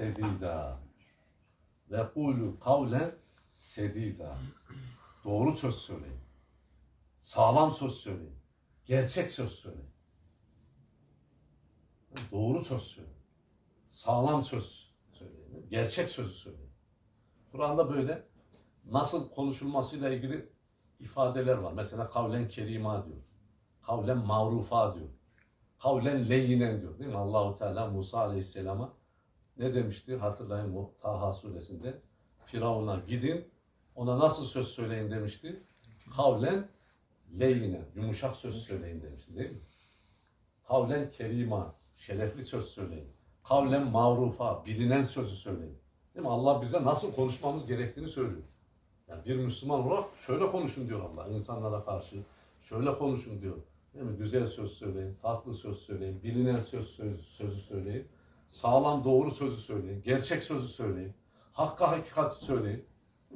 sedida. Ve kulu kavlen sedida. Doğru söz söyleyin. Sağlam söz söyleyin. Gerçek söz söyleyin. Doğru söz söyleyin. Sağlam söz söyleyin. Gerçek sözü söyleyin. Kur'an'da böyle nasıl konuşulmasıyla ilgili ifadeler var. Mesela kavlen kerima diyor. Kavlen mağrufa diyor. Kavlen leyyinen diyor. Değil mi? Allahu Teala Musa Aleyhisselam'a ne demişti? Hatırlayın bu Taha suresinde. Firavun'a gidin ona nasıl söz söyleyin demişti. Kavlen leyyinen. Yumuşak söz söyleyin demişti değil mi? Kavlen kerima. Şerefli söz söyleyin. Kavlen mağrufa. Bilinen sözü söyleyin. Değil mi? Allah bize nasıl konuşmamız gerektiğini söylüyor. Yani bir Müslüman olarak şöyle konuşun diyor Allah insanlara karşı. Şöyle konuşun diyor. Değil mi? Güzel söz söyleyin, tatlı söz söyleyin, bilinen söz sözü söyleyin. Sağlam doğru sözü söyleyin, gerçek sözü söyleyin. Hakka hakikati söyleyin.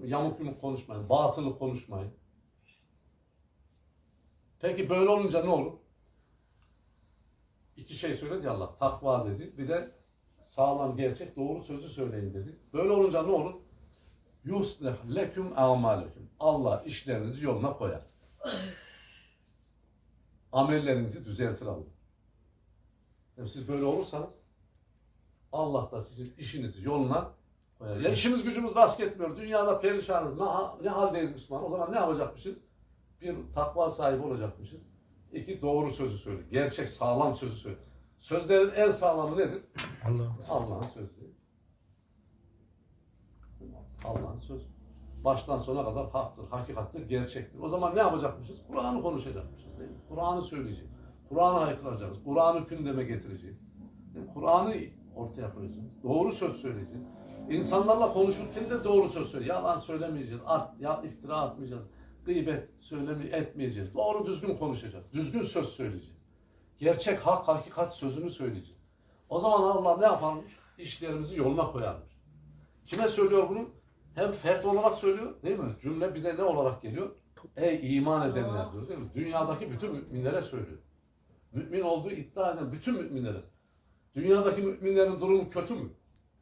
Yamuk yumuk konuşmayın, batılı konuşmayın. Peki böyle olunca ne olur? İki şey söyledi Allah. Takva dedi. Bir de sağlam, gerçek, doğru sözü söyleyin dedi. Böyle olunca ne olur? Yuslih leküm amalekum. Allah işlerinizi yoluna koyar. Amellerinizi düzeltir Allah. Yani siz böyle olursanız Allah da sizin işinizi yoluna koyar. Ya işimiz gücümüz rast gitmiyor. Dünyada perişanız. Ne, ne haldeyiz Müslüman? O zaman ne yapacakmışız? Bir takva sahibi olacakmışız. İki doğru sözü söyle. Gerçek sağlam sözü söyle. Sözlerin en sağlamı nedir? Allah. Allah'ın sözü. Allah'ın sözü. Baştan sona kadar haktır, hakikattir, gerçektir. O zaman ne yapacakmışız? Kur'an'ı konuşacakmışız. Kur'an'ı söyleyeceğiz. Kur'an'ı haykıracağız. Kur'an'ı gündeme getireceğiz. Kur'an'ı ortaya koyacağız. Doğru söz söyleyeceğiz. İnsanlarla konuşurken de doğru söz söyleyeceğiz. Yalan söylemeyeceğiz. At, ya iftira atmayacağız. Gıybet söyleme, etmeyeceğiz. Doğru düzgün konuşacağız. Düzgün söz söyleyeceğiz. Gerçek hak, hakikat sözünü söyleyeceğiz. O zaman Allah ne yaparmış? İşlerimizi yoluna koyarmış. Kime söylüyor bunu? Hem fert olarak söylüyor değil mi? Cümle bir de ne olarak geliyor? Ey iman edenler diyor değil mi? Dünyadaki bütün müminlere söylüyor. Mümin olduğu iddia eden bütün müminlere. Dünyadaki müminlerin durumu kötü mü?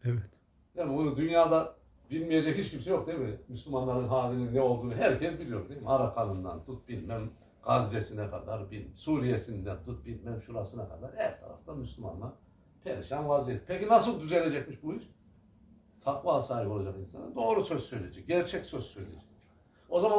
Evet. Yani bunu dünyada bilmeyecek hiç kimse yok değil mi? Müslümanların halinin ne olduğunu herkes biliyor değil mi? Arakan'ından tut bilmem Gazze'sine kadar, bil, Suriye'sinden tut bilmem şurasına kadar her tarafta Müslümanlar perişan vaziyet. Peki nasıl düzelecekmiş bu iş? Takva sahibi olacak insan. Doğru söz söyleyecek, gerçek söz söyleyecek. O zaman